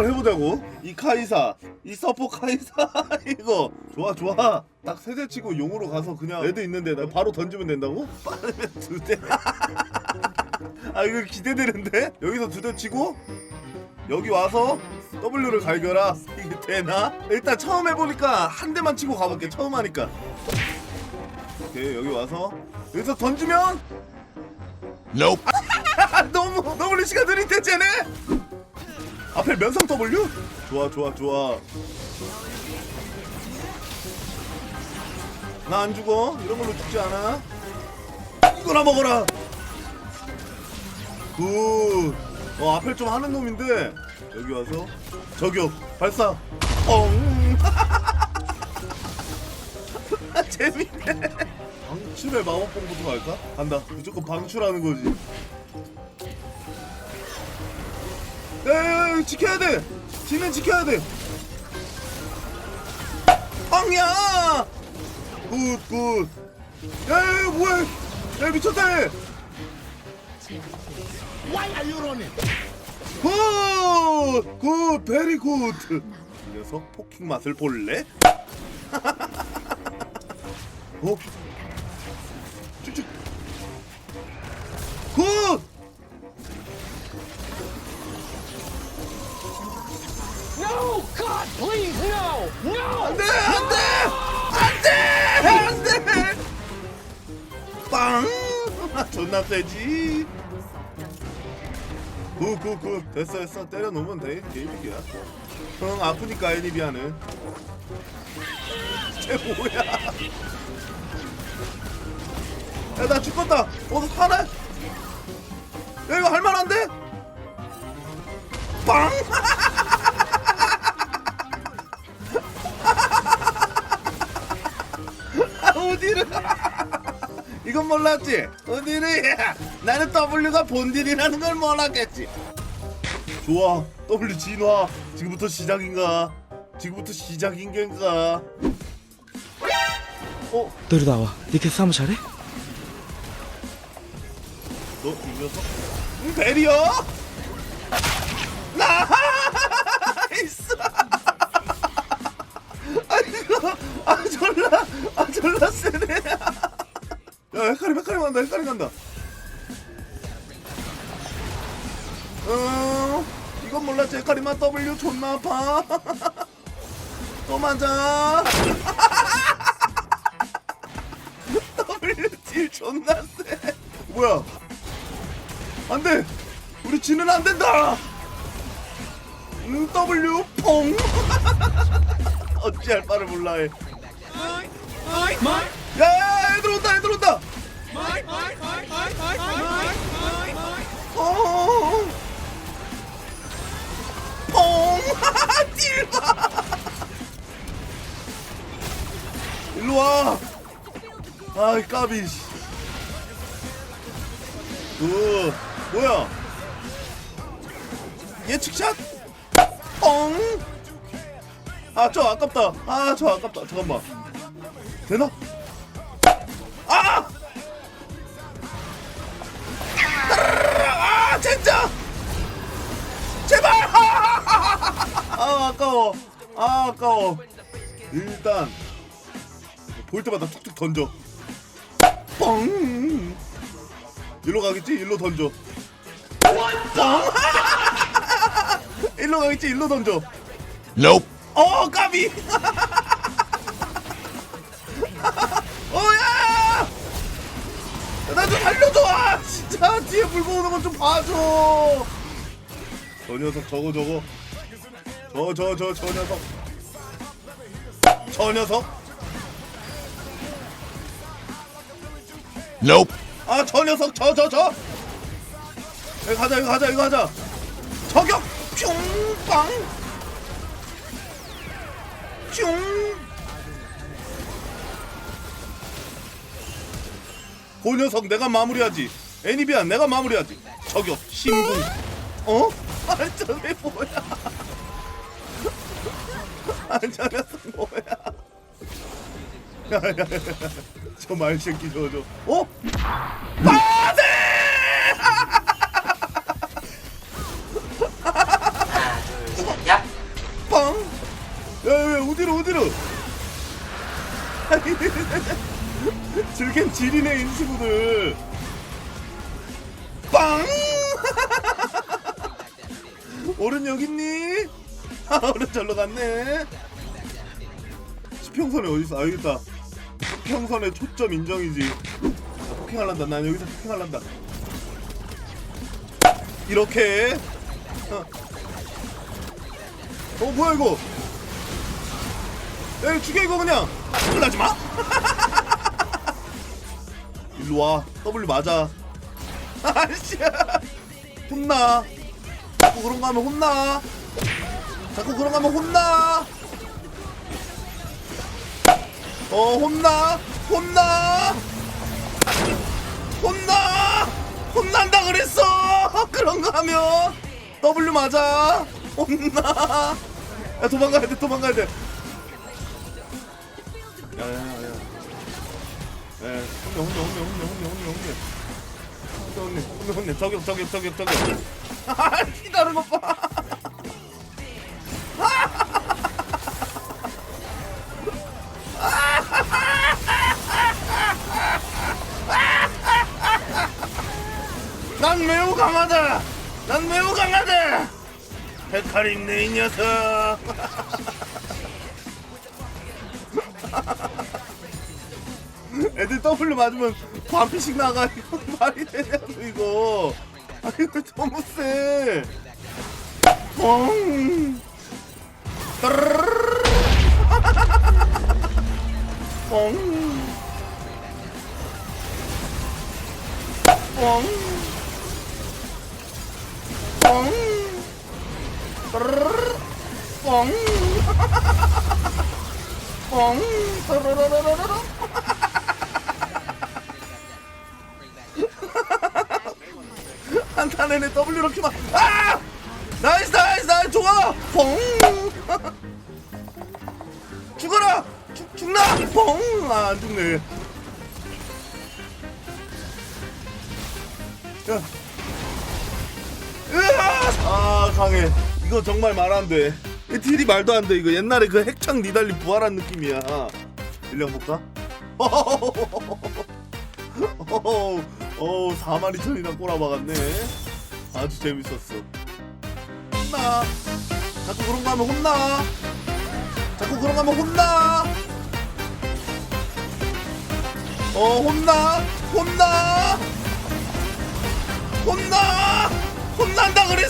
한번 해보자고. 이 카이사 이 서포 카이사 이거. 좋아 좋아. 딱 세대 치고 용으로 가서 그냥 애들 있는데 나 바로 던지면 된다고? 빠르면 두대. 아 이거 기대되는데? 여기서 두 대 치고 여기 와서 W를 갈겨라. 이게 되나? 일단 처음 해보니까 한 대만 치고 가볼게 처음 하니까. 오케이 여기 와서. 여기서 던지면? Nope. 아, 너무 너무 시간 느린데 쟤네 앞에 면상 W? 좋아 좋아 좋아. 나 안 죽어. 이런 걸로 죽지 않아. 이거나 먹어라. 굿어 앞에 좀 하는 놈인데. 여기 와서. 저격. 발사. 엉. 재밌네. 방출의 마법봉부터 갈까? 간다. 무조건 방출하는 거지 야야야 지켜야 돼 지면 지켜야 돼 엉야 굿 굿 야 야 뭐야 야 미쳤다 얘 Why are you running? 굿! 굿! 베리 굿! 이 녀석 포킹 맛을 볼래? 어? 빵! 존나 세지. 굿굿굿 됐어 됐어. 때려 놓으면 돼. 게임이야. 형 아프니까 애니비아는. 쟤 뭐야? 야 나 죽겠다. 어서 사네 야 이거 할만한데? 빵 몰랐지. 어디를 나는 W가 본딜이라는 걸 몰랐겠지. 좋아, W 진화. 지금부터 시작인가? 지금부터 시작인 겐가? 어, 너리 나와. 네 니케 싸움 잘해? 너 이 녀석? 음, 베리어? 간다 헷갈림 간다. 어 이건 몰랐지 헷갈림만 W 존나 아파. 또 맞아. W 딜 존나 세 뭐야? 안돼. 우리 지는 안 된다. 음, W 퐁. 어찌할 바를 몰라. 해. 야, 야, 애들 온다, 애들 온다. 어. 퐁! 딜 봐! 일로 와! 아이, 까비. 씨. 그, 뭐야? 예측샷? 퐁! 아, 저 아깝다. 아, 저 아깝다. 잠깐만. 되나? 아, 아까워. 아, 아까워. 일단 볼 때마다 툭툭 던져. 뻥! 일로 가겠지? 일로 던져. 뻥! 일로 가겠지? 일로 던져. Nope. 어 까비 어야 나좀 살려줘 아, 진짜 뒤에 물고 오는 건좀 봐줘 저 녀석 저거 저거 저 저 저 저 녀석 저 녀석 Nope. 아 저 녀석 저 저저 여기 가자 여기 가자 여기 가자 저격 뿅빵 뿅. 그 녀석 내가 마무리하지. 애니비안 내가 마무리하지. 저격 신궁. 어? 아 저게 뭐야? 안전해서 뭐야 저 말새끼 저저 어? 빠세! 야. 빵! 야야야 어디로 어디로 아니, 즐겐 지리네 인수구들 빵! 오른 여기 있니? 아 오른 절로 갔네. 수평선에 어딨어? 아 여기 있다. 수평선에 초점 인정이지. 나 폭행할란다. 난 여기서 폭행할란다. 이렇게. 어, 어 뭐야 이거? 야 죽여 이거 그냥. 놀라지 마. 일로 와. W 맞아. 아씨. 혼나. 자꾸 그런 거 하면 혼나 자꾸 그런 거 하면 혼나. 어 혼나. 혼나. 혼나. 혼난다 그랬어. 그런 거 하면. W 맞아. 혼나. 야 도망가야 돼 도망가야 돼. 야야야야 에 혼내 혼내 혼내 혼내 혼내 혼내 혼내. 혼내 혼내 혼내 저격 저격 저격 저격. 아 기다려 오빠 난 매우 강하다 난 매우 강하다 헤카림 네 이 녀석 애들 W 맞으면 반피씩 나가 이거 말이 되냐고 이거 아 이거 너무 세 뻥. 뻥. 뻥. 뻥. 따르르르르. 뻥. 뻥. 따르르르르르. 한타 내내 W 이렇게만 아! 나이스 나이스 나이스 좋아 뻥 죽어라 죽, 죽나 뻥아안 죽네 야 강해. 이거 정말 말 안 돼. 이 딜이 말도 안 돼. 이거 옛날에 그 핵창 니달리 부활한 느낌이야. 일량 볼까? 어, 4만 2천이나 꼬라박았네. 아주 재밌었어. 혼나. 자꾸 그런 거 하면 혼나. 자꾸 그런 거 하면 혼나. 어, 혼나. 혼나. 혼나. 혼난다 그랬어.